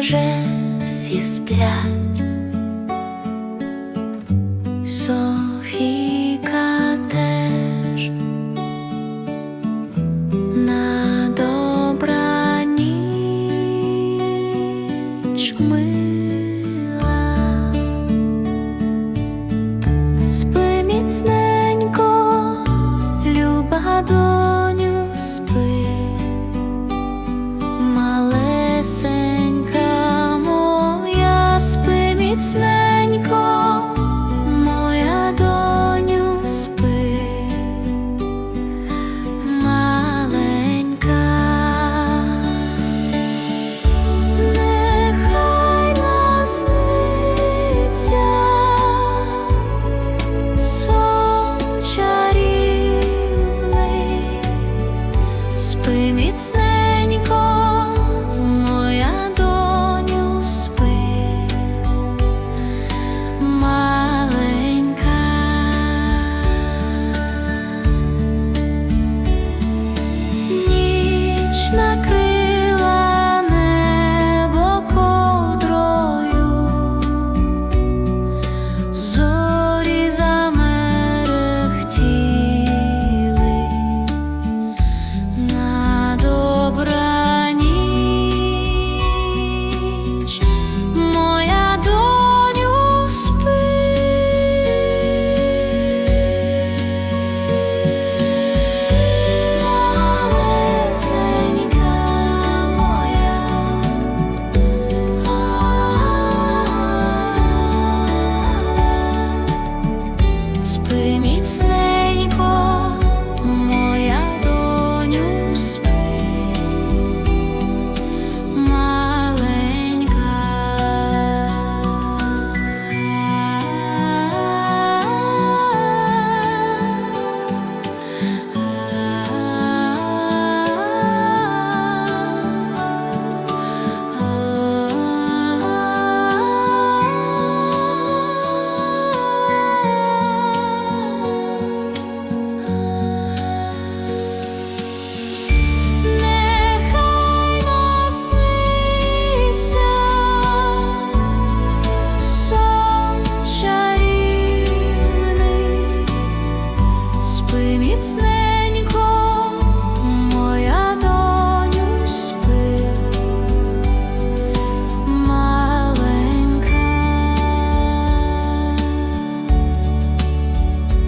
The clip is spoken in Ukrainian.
вже всі сплять. Спи міцненько, спи міцненько,